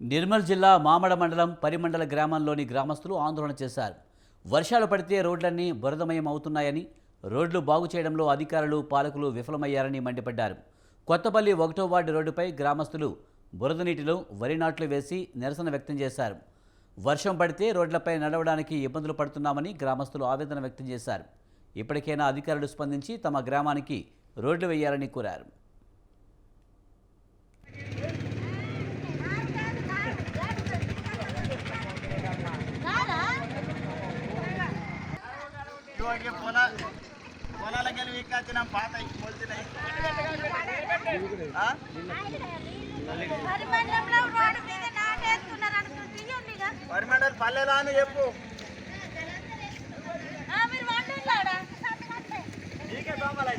నిర్మల్ జిల్లా మామడ మండలం పరిమండల గ్రామంలోని గ్రామస్తులు ఆందోళన చేశారు. వర్షాలు పడితే రోడ్లన్నీ బురదమయం అవుతున్నాయని రోడ్లు బాగు చేయడంలో అధికారులు పాలకులు విఫలమయ్యారని మండిపడ్డారు. కొత్తపల్లి ఒకటో వార్డు రోడ్డుపై గ్రామస్తులు బురద నీటిలో వరి నాట్లు వేసి నిరసన వ్యక్తం చేశారు. వర్షం పడితే రోడ్లపై నడవడానికి ఇబ్బందులు పడుతున్నామని గ్రామస్తులు ఆవేదన వ్యక్తం చేశారు. ఇప్పటికైనా అధికారులు స్పందించి తమ గ్రామానికి రోడ్లు వేయాలని కోరారు. ಹೋಗಿ ಹೊಲ ಹೊಲ ಗೆಲುವು ಇಕ್ಕಾಚಿ ನಮ್ಮ ಪಾತ ಇಕ್ಕಿ ಮೊಲ್ತಿನ పరిమండల్ పల్లెలా అని చెప్పు నీకే దోమలు